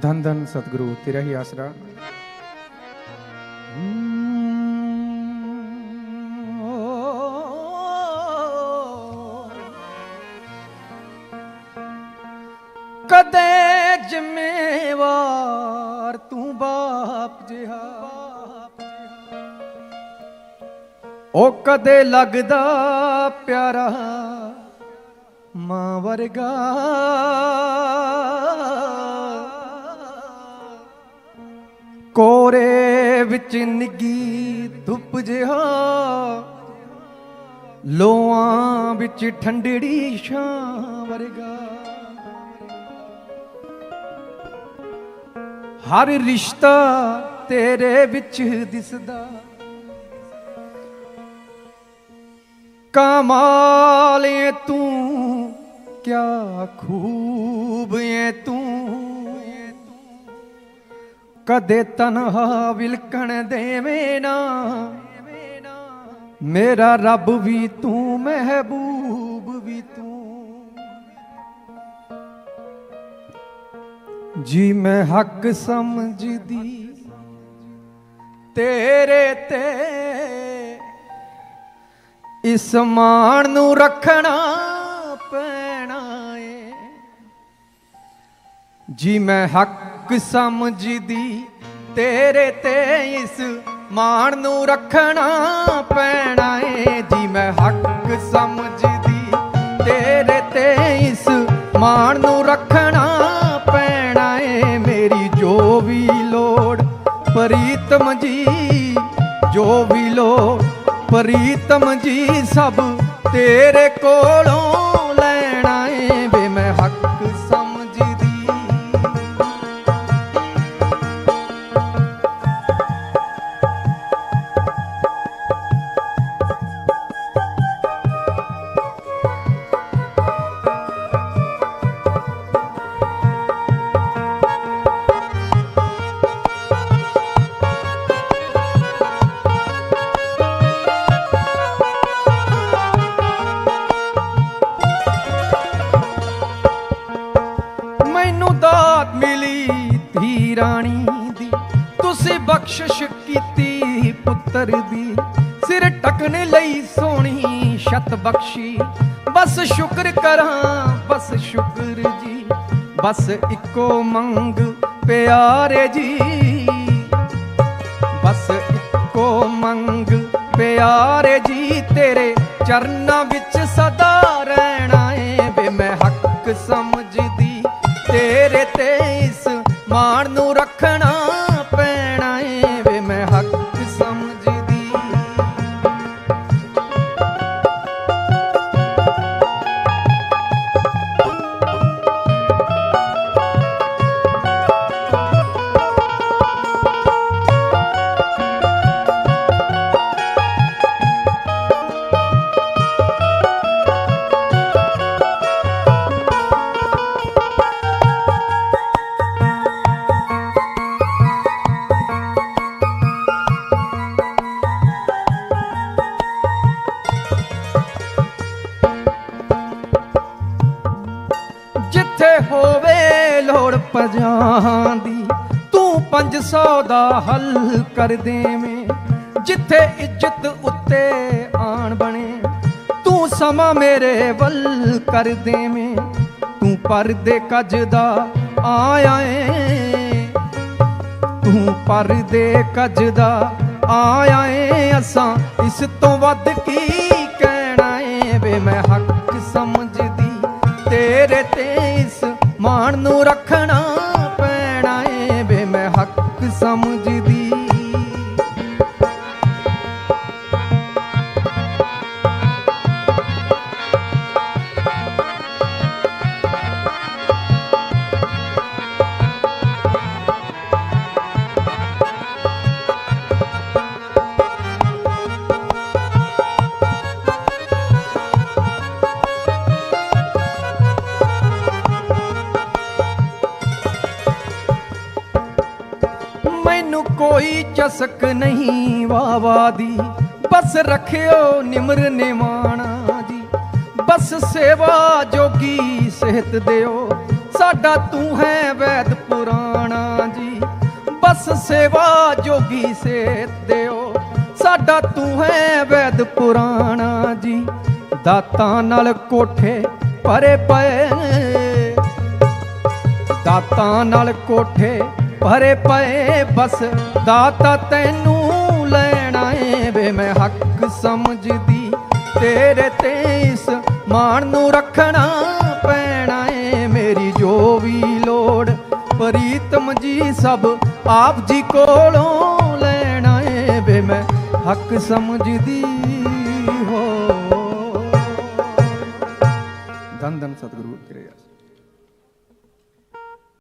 ਧੰਨ ਧੰਨ ਸਤਿਗੁਰੂ, ਤੇਰਾ ਹੀ ਆਸਰਾ। ਕਦੇ ਜ਼ਿੰਮੇਵਾਰ ਤੂੰ ਬਾਪ ਜਿਹਾ। ਉਹ ਕਦੇ ਲੱਗਦਾ ਪਿਆਰਾ ਮਾਂ ਵਰਗਾ। ਕੋਰੇ ਵਿੱਚ ਨਿੱਗੀ ਧੁੱਪ ਜਿਹਾ। ਲੋਆਂ ਵਿੱਚ ਠੰਡੜੀ ਛਾਂ ਵਰਗਾ। ਹਰ ਰਿਸ਼ਤਾ ਤੇਰੇ ਵਿੱਚ ਦਿਸਦਾ। ਕਮਾਲ ਤੂੰ, ਕਿਆ ਖੂਬ ਏ ਤੂੰ। ਕਦੇ ਤਨਹਾ ਵਿਲਕਣ ਦੇਵੇਂ ਨਾ। ਮੇਰਾ ਰੱਬ ਵੀ ਤੂੰ, ਮਹਿਬੂਬ ਵੀ ਤੂੰ। ਜੀ ਮੈਂ ਹੱਕ ਸਮਝਦੀ, ਤੇਰੇ ਤੇ ਇਸ ਮਾਣ ਨੂੰ ਰੱਖਣਾ ਪੈਣਾ ਏ। ਜੀ ਮੈਂ ਹੱਕ ਹੱਕ ਸਮਝਦੀ, ਤੇਰੇ ਤੇ ਇਸ ਮਾਣ ਨੂੰ ਰੱਖਣਾ ਪੈਣਾ ਏ। ਜੀ, ਮੈਂ ਹੱਕ ਸਮਝਦੀ, ਤੇਰੇ ਤੇ ਇਸ ਮਾਣ ਨੂੰ ਰੱਖਣਾ ਪੈਣਾ ਏ। ਮੇਰੀ ਜੋ ਵੀ ਲੋੜ, ਪ੍ਰੀਤਮ ਜੀ, ਜੋ ਵੀ ਲੋੜ, ਪ੍ਰੀਤਮ ਜੀ, ਸਭ ਤੇਰੇ ਕੋਲੋਂ ਦਾਤ ਮਿਲੀ ਧੀ ਰਾਣੀ ਦੀ। ਤੁਸੀਂ ਬਖਸ਼ਿਸ਼ ਕੀਤੀ ਪੁੱਤਰ ਦੀ। ਸਿਰ ਟਕਣ ਲਈ ਸੋਹਣੀ ਛਤ ਬਖਸ਼ੀ। ਬਸ ਸ਼ੁਕਰ ਕਰਾਂ, ਬਸ ਸ਼ੁਕਰ ਜੀ। ਬਸ ਇੱਕੋ ਮੰਗ ਪਿਆਰੇ ਜੀ। ਬਸ ਇੱਕੋ ਮੰਗ ਪਿਆਰੇ ਜੀ। ਤੇਰੇ ਚਰਨਾਂ ਵਿੱਚ ਸਦਾ ਰਹਿਣਾ ਏ ਵੇ, ਮੈਂ ਹੱਕ ਸਮਝਦੀ ਤੇਰੇ ਤੇ ਇਸ ਮਾਣ ਨੂੰ ਰੱਖਣਾ ਪਜਾਂ ਦੀ ਤੂੰ 500 ਦਾ ਹੱਲ ਕਰ ਦੇਵੇਂ। ਜਿੱਥੇ ਇੱਜ਼ਤ ਉੱਤੇ ਆਣ ਬਣੇ, ਤੂੰ ਸਮਾਂ ਮੇਰੇ ਵੱਲ ਕਰ ਦੇਵੇਂ। ਤੂੰ ਪਰਦੇ ਕੱਜ ਦਾ ਆਇਆ ਏ। ਤੂੰ ਪਰਦੇ ਕੱਜ ਦਾ ਆਇਆ ਏ। ਅਸਾਂ ਇਸ ਤੋਂ ਵੱਧ ਹੱਕ ਸਮਝਦੀ ਕੋਈ ਚਸਕ ਨਹੀਂ ਵਾਵਾ ਦੀ। ਬਸ ਰੱਖਿਓ ਨਿਮਰ ਨਿਮਾਣਾ ਜੀ। ਬਸ ਸੇਵਾ ਜੋਗੀ ਸਿਹਤ ਦਿਓ। ਸਾਡਾ ਤੂੰ ਹੈ ਵੈਦ ਪੁਰਾਣਾ ਜੀ। ਬਸ ਸੇਵਾ ਜੋਗੀ ਸਿਹਤ ਦਿਓ। ਸਾਡਾ ਤੂੰ ਹੈ ਵੈਦ ਪੁਰਾਣਾ ਜੀ। ਦਾਤਾਂ ਨਾਲ ਕੋਠੇ ਭਰੇ ਪਏ ਦਾਤਾਂ ਨਾਲ ਕੋਠੇ ਭਰੇ ਪਏ ਬਸ, ਦਾਤਾ ਤੈਨੂੰ ਲੈਣਾ ਏ ਵੇ। ਮੈਂ ਹੱਕ ਸਮਝਦੀ ਤੇਰੇ ਤੇ ਇਸ ਮਾਣ ਨੂੰ ਰੱਖਣਾ ਪੈਣਾ ਏ ਮੇਰੀ ਜੋ ਵੀ ਲੋੜ, ਪ੍ਰੀਤਮ ਜੀ ਸਭ ਆਪ ਜੀ ਕੋਲੋਂ ਲੈਣਾ ਏ ਵੇ। ਮੈਂ ਹੱਕ ਸਮਝਦੀ ਹੋ। ਧੰਨ ਧੰਨ ਸਤਿਗੁਰੂ, ਤੇਰੇ